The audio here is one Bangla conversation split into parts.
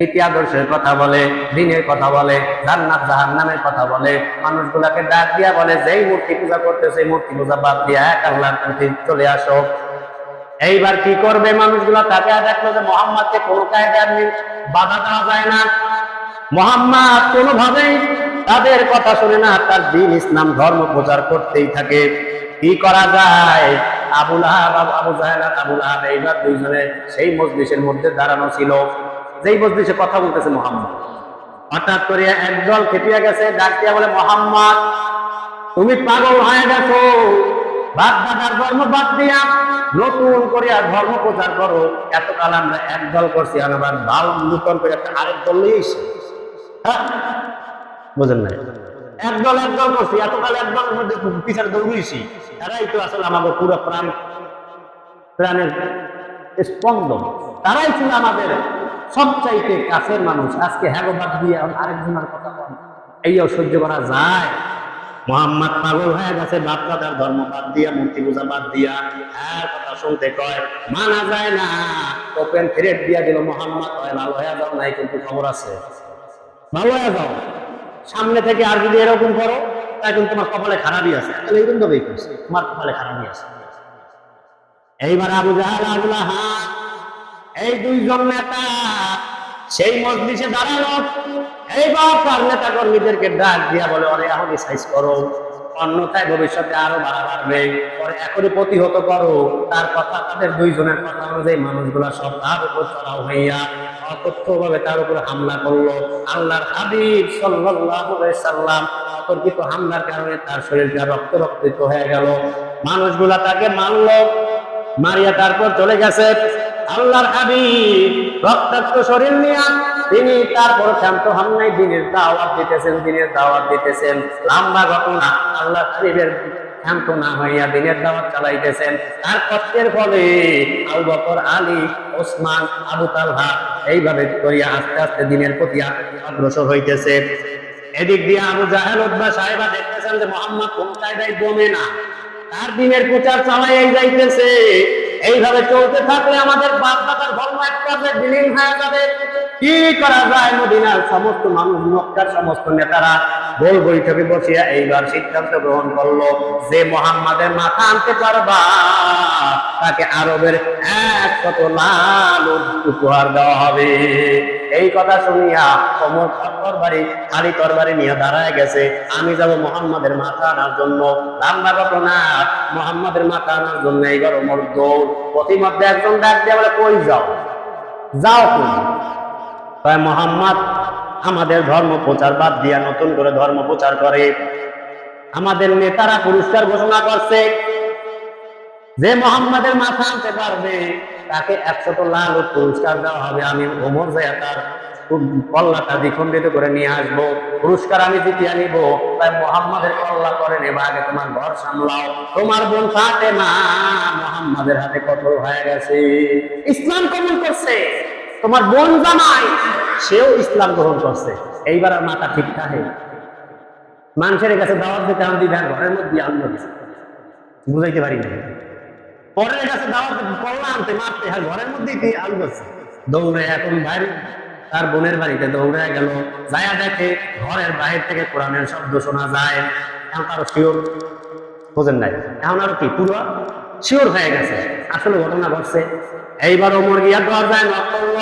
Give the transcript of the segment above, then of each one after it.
নীতি আদর্শের কথা বলে, দিনের কথা বলে, জান্নাত জাহান্নামের কথা বলে, মানুষগুলাকে ডাক দিয়া বলে, যেই মূর্তি পূজা করতেছে মূর্তি পূজা বাদ দিয়া এক আল্লাহর প্রতি চলে আসো। এইবার কি করবে মানুষগুলা? তাকে দেখল যে মোহাম্মদকে কোনো কায়দার বাধা দেওয়া যায় না। মোহাম্মদ কোনোভাবেই তাদের কথা শুনে না, তার দিন ইসলাম ধর্ম প্রচার করতেই থাকে। কি করা যায়? আবুল আহাব, আবু- জাহেল আবুল আহাব এইবার দুইজনে সেই মজলিসের মধ্যে দাঁড়ানো ছিল। যেই মজলিসে কথা বলতেছে মোহাম্মদ। হঠাৎ করে একদল খেপিয়া গেছে, ডাক বলে, মোহাম্মদ, তুমি পাগল হয়ে গেছো। ধর্ম বাদ দিয়া নতুন করে আর ধর্ম প্রচার করো। এতকাল আমরা একদল করছি, আর আবার ভালো নতুন করে একটা আরেক দল নিয়ে এসে হ্যাঁ? বুঝেন নাই? একদল একদল করছি, এতকাল একদল মধ্যে পিছনে দৌড়িয়েছি তারাই তো আসলে আমাদের পুরো প্রাণ, প্রাণের স্পন্দন। তারাই ছিল আমাদের সবচাইতে কাছের মানুষ। আজকে হ্যাগোবাদ দিয়ে আরেকজনের কথা বল। এইও সহ্য করা যায়। মোহাম্মদ পাগল হয়ে গেছে, বাপ দাদার ধর্ম বাদ দিয়া, মূর্তি পূজা বাদ দিয়া। হ্যাঁ কথা শুনতে কয়, মানা যায় না। ওপেন থ্রেড দিয়া দিল, মোহাম্মদ হয় ভালো হয়ে যাও, নাই কিন্তু খবর আছে। ভালো হয়ে যাও। সামনে থেকে আর যদি এরকম করো, তাই কিন্তু তোমার কপালে খারাপই আছে। তাহলে এরকম ভাবেই করছে। তোমার কপালে খারাপই আছে। এইবার আবু জাহাল আবুল আহাব এই দুইজন নেতা, সেই মজলিসে দাঁড়াল। এইবার তার নেতা কর্মীদেরকে ডাক দিয়া বলে ওরে এখনই সাইজ করো, অন্যথায় ভবিষ্যতে আরও বাড়া বাড়বে। পরে এখনই প্রতিহত করো। তার কথা, তাদের দুইজনের কথা অনুযায়ী মানুষগুলা সব তার উপর চড়াও হইয়া অকথ্যভাবে তার উপর হামলা করল। আল্লাহর হাবিব সাল্লাম অতর্কিত হামলার কারণে তার শরীরটা রক্ত রক্তিত হয়ে গেল। মানুষগুলা তাকে মারলো, মারিয়া তারপর চলে গেছে। আল্লাহর হাবিব রক্তাক্ত শরীর নিয়ে তিনি তারপর শান্ত হন নাই, দিনের দাওয়াত দিতেছেন, দিনের দাওয়াত দিতেছেন। লম্বা ঘটনা, আল্লাহ হাবিবের তার ওসমান এইভাবে করিয়া আস্তে আস্তে দিনের প্রতি না। তার দিনের প্রচার চালাই যাইতেছে। এইভাবে চলতে থাকলে আমাদের বাপ দাদার ধর্ম এক পর্যায়ে বিলীন হয়ে যাবে। কি করা যায় মদিনার সমস্ত মানুষ, মক্কার সমস্ত নেতারা? গোল বৈঠকে বসিয়া এইবার সিদ্ধান্ত গ্রহণ করল যে মোহাম্মদের মাথা আনতে পারবা। তাকে আরবের এক শত লাল উপহার দেওয়া হবে। এই কথা শুনিয়া অমর তরবারি খালি তরবারি নিয়ে দাঁড়ায় গেছে। আমি যাব মোহাম্মদের মাথা আনার জন্য। রান্না ঘটনা মোহাম্মদের মাথা আনার জন্য এইবার অমর দৌড়। প্রতিমধ্যে একজন ডাক দিয়ে বলে, কই যাও? যাও কই? তাই মোহাম্মদ, আমাদের ধর্ম প্রচার বাদ দিয়া নতুন করে ধর্ম প্রচার করে। আমাদের নেতারা পুরস্কার ঘোষণা করছে। যে মোহাম্মদের মাথা আনতে পারবে তাকে একশত লাল পুরস্কার দেওয়া হবে। আমি ওমর যাইয়া তার কল্লাটা দ্বিখণ্ডিত করে নিয়ে আসব। পুরস্কার আমি জিতিয়ে নিব। তাই মোহাম্মদের কল্লা করে নেবা, আগে তোমার ঘর সামলাও। তোমার বোন ফাতে মা মোহাম্মদের হাতে কঠোর হয়ে গেছে। ইসলাম কবুল করছে। তোমার বোন জামাই, সেও ইসলাম গ্রহণ করছে। এইবার আর মাথা ঠিক থাকে মানুষের কাছে দাওয়াত দিতে আমি দিদার ঘরের মধ্যে আনন্দ বুঝাইতে পারি না পরের কাছে দাওয়াত করলা আনতে মারতে হ্যাঁ ঘরের মধ্যেই দিয়ে আলু আছে দৌড়ে এখন বাইরে তার বোনের বাড়িতে দৌড়ে গেল। যায়া দেখে ঘরের বাইরে থেকে কোরআনের শব্দ শোনা যায়। এখন তারও শিওর, বোঝেন নাই? এখন আরও কি, পুরো শিওর হয়ে গেছে। আসলে ঘটনা ঘটছে। এইবার ওমর গিয়া দরজায় নক করল।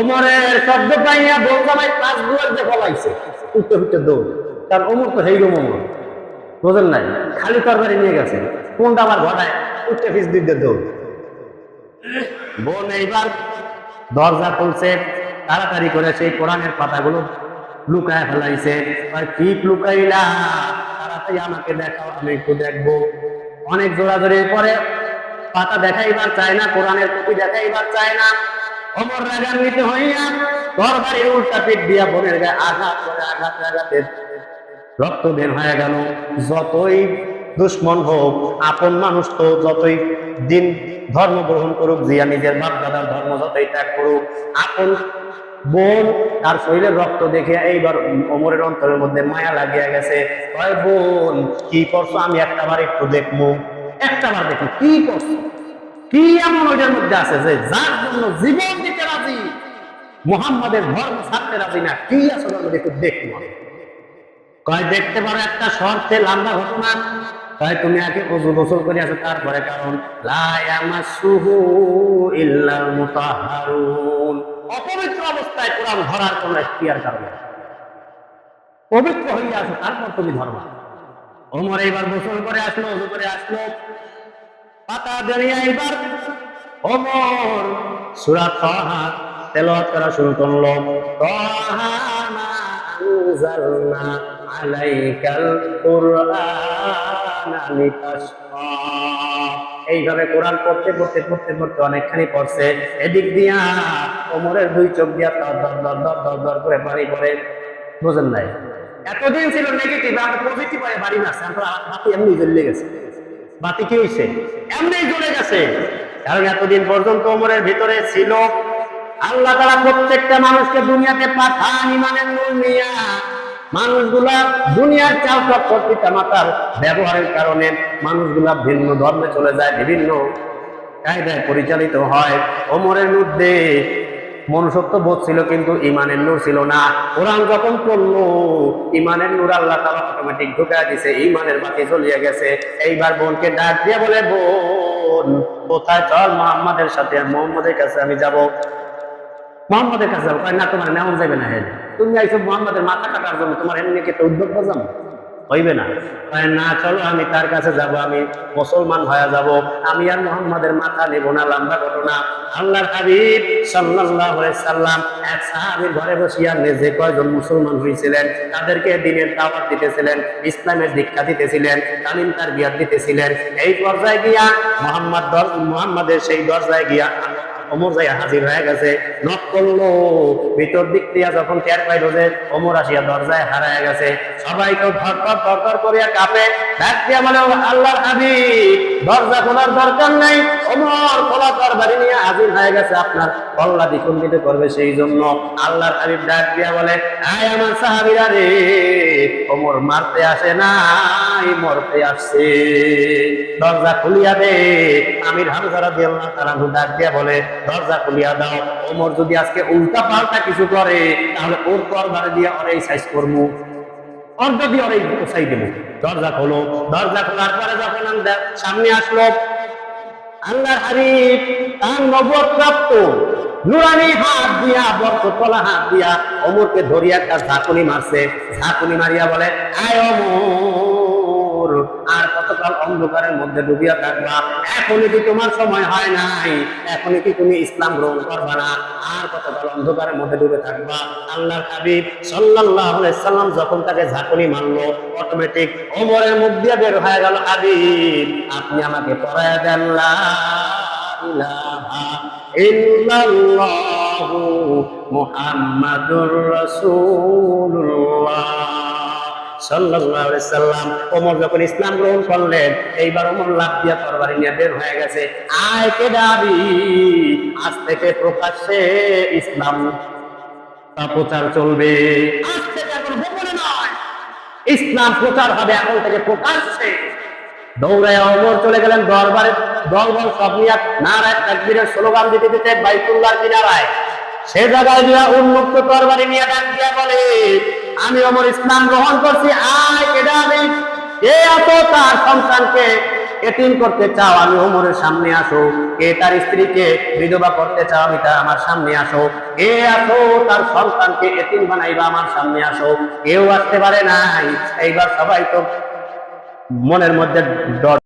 ওমরের শব্দ পাইয়া দৌড় জামাই পাঁচ দুয়ার যে ফলাইছে উঠতে উঠতে দৌড়। কারণ ওমর তো হেইরো ওমর। বোঝেন নাই? খালি তরবারি নিয়ে গেছে। কোনটা আবার ঘটায়? উঠতে ফিস দিতে বোন, এইবার দরজা খুলছে, তাড়াতাড়ি করে সেই কোরআনের পাতাগুলো লুকায় ফেলাইছে। কি লুকাইলা, তাড়াতাড়ি আমাকে দেখাও, আমি একটু দেখব। অনেক জোরাজোরির পরে পাতা দেখাইবার চায় না, কোরআনের কপি দেখাইবার চায় না। অমর রাগান্বিত হইয়া উল্টা পিঠ দিয়া বোনের গায়ে আঘাত করে, আঘাত, আঘাতে রক্ত বের হয়ে গেল। যতই দুশ্মন হোক, আপন মানুষ তো যতই দিন ধর্ম গ্রহণ করুক, জিয়া নিজের বাপ দাদার ধর্ম যতই ত্যাগ করুক, আপন বোন তার শরীরের রক্ত দেখে এইবার অমরের অন্তরের মধ্যে মায়া লাগিয়া গেছে। কয় বোন, কি করছ? আমি একটা বার একটু দেখব একটা বার দেখো, কি করছ? কি এমন ওইটার মধ্যে আছে যে যার জন্য জীবন দিতে রাজি? মোহাম্মদের ধর্ম ছাড়তে রাজি না, কি আছে একটু পারো কয়, দেখতে পারো একটা শর্তে, লম্বা ঘটনা। তাই তুমি আগে অজু গোসল করে আসো তারপরে, কারণ অপবিত্র অবস্থায় কোরআন ধরার কোনো এখতিয়ার কারণে পবিত্র হয়ে আসো, তারপর তুমি ধরবা। ওমর এইবার গোসল করে আসলো, অজু করে আসলো। পাতা দাঁড়িয়ে এইবার ওমর সূরা তাহা তেলাওয়াত করা শুরু করল। তাহা আলাইকাল কুরআনা। এইভাবে কোরআন পড়তে পড়তে পড়তে পড়তে অনেকখানি পড়ছে। এদিক দিয়া ওমরের দুই চোখ দিয়া দর দর দর দর দর করে বাড়ি পড়ে। বুঝেন নাই? এতদিন ছিল নেগেটিভ আর পজিটিভ হয়ে বাড়ি না বাতি এমনি জ্বলে গেছে। বাতি কি হয়েছে এমনি জ্বলে গেছে। কারণ এতদিন পর্যন্ত ওমরের ভিতরে ছিল। আল্লাহ তারা প্রত্যেকটা মানুষকে দুনিয়াতে পাঠান ইমানের নূর নিয়া। মানুষগুলা দুনিয়ার চাল চক্কর পিতা মাতার ব্যবহারের কারণে মানুষগুলা ভিন্ন ধর্মে চলে যায়, বিভিন্ন কায়দায় পরিচালিত হয়। ওমরের মধ্যে মনুষ্যত্ব বোধ ছিল কিন্তু ইমানের নূর ছিল না। কোরআন যখন পড়ল, ইমানের নূর আল্লাহ তালা অটোমেটিক ঢুকায় দিছে, ইমানের বাতি জ্বলিয়ে গেছে। এইবার বোনকে ডাক দিয়ে বলে, বোন, কোথায় চল? মোহাম্মদের সাথে মোহাম্মদের কাছে আমি যাব। মোহাম্মদের কাছে যাব? না, তোমার নেওয়া যাবে না হেড তুমি আইসো মোহাম্মদের মাথা কাটার জন্য, তোমার এমনি তো উদ্যোগ বাজাম? হইবে না। না, চলো, আমি তার কাছে যাব, আমি মুসলমান হয়ে যাব। আমি আর মোহাম্মদের মাথা নেব না, লম্বা ঘটনা। আল্লাহর হাবিব সাল্লাল্লাহু আলাইহি সাল্লাম এক সাহাবীর ঘরে বসিয়া যে কয়জন মুসলমান হয়েছিলেন তাদেরকে দিনের দাওয়াত দিতেছিলেন, ইসলামের দীক্ষা দিতেছিলেন, তালিম তার বিয়াদ দিতেছিলেন। এই পর্যায়ে গিয়া মোহাম্মদ দর- মোহাম্মদের সেই দরজায় গিয়া অমর যাই হাজির হয়ে গেছে। নক করল ভিতর দিক দিয়া যখন টের পাইলো যে অমর আসিয়া দরজায় হারায় গেছে সবাই তো ধরপর ধরপর করিয়া কাঁপে। ডাক দিয়া বলে, "ও আল্লাহর হাবিব, দরজা খোলার দরকার নাই। অমর খোলা তরবারি নিয়ে হাজির হয়ে গেছে, আপনার কল্লা দ্বিখণ্ডিত করবে সেই জন্য আল্লাহর হাবিব ডাক দিয়া বলে, আয় আমার সাহাবিরা রে অমর মারতে আসে নাই, মরতে আসছে। দরজা খুলিয়া দে, আমির হামজা রাদিয়াল্লাহু তাআলা ডাক দিয়া বলে, দরজা খুলিয়া দাও ওমর যদি আজকে উল্টা পাল্টা কিছু করে, তাহলে ওর তরবারে দিয়া ওরে সাইজ করব ওর যদি ওরে কোসাই দেবো। দরজা খোলো। দরজা খোলার পরে যখন সামনে আসলো আল্লাহর হাবিব তার নবত প্রাপ্ত। নুরানি হাত দিয়া বরকতলা হাত দিয়া অমরকে ধরিয়া তার ঝাঁকুনি মারছে। ঝাঁকুনি মারিয়া বলে, আয় অমর আর কতকাল অন্ধকারের মধ্যে ডুবিয়া থাকবা। এখনই কি তোমার সময় হয় নাই? এখনই কি তুমি ইসলাম গ্রহণ করবা না? আর কতকাল অন্ধকারের মধ্যে ডুবে থাকবা। আল্লাহর হাবিব আলাইহি সাল্লাম যখন তাকে ঝাঁকুনি মারলো অটোমেটিক ওমরের মুখ দিয়ে বের হয়ে গেল, হাবিব, আপনি আমাকে পড়ায় দেন মুহাম্মাদুর আলাইহি সাল্লাম ওমর যখন ইসলাম গ্রহণ করলেন, এইবার ওমর লাভ দিয়া তরবারি নিয়ে বের হয়ে গেছে। আয় কে দাবি? আজ থেকে প্রকাশ্যে ইসলাম প্রচার চলবে। ইসলাম প্রচার হবে এখন থেকে প্রকাশ্যে। দৌড়ে অমর চলে গেলেন দরবারে। দলবল সব নিয়ে নারায় তাকবীরের স্লোগান দিতে দিতে বাইতুল্লাহ কিনারায় সে জায়গায় দিয়া উন্মুক্ত তরবারি নিয়ে দিয়া বলে আমি অমর ইসলাম গ্রহণ করছি। তার সন্তানকে এতিম করতে চাও? আমি ওমরের সামনে আসো। কে তার স্ত্রীকে বিধবা করতে চাও? আমি তার আমার সামনে আসো। কে আসো তার সন্তানকে এতিম বানাইবা? আমার সামনে আসো। কেউ আসতে পারে নাই। এইবার সবাই তো মনের মধ্যে ডর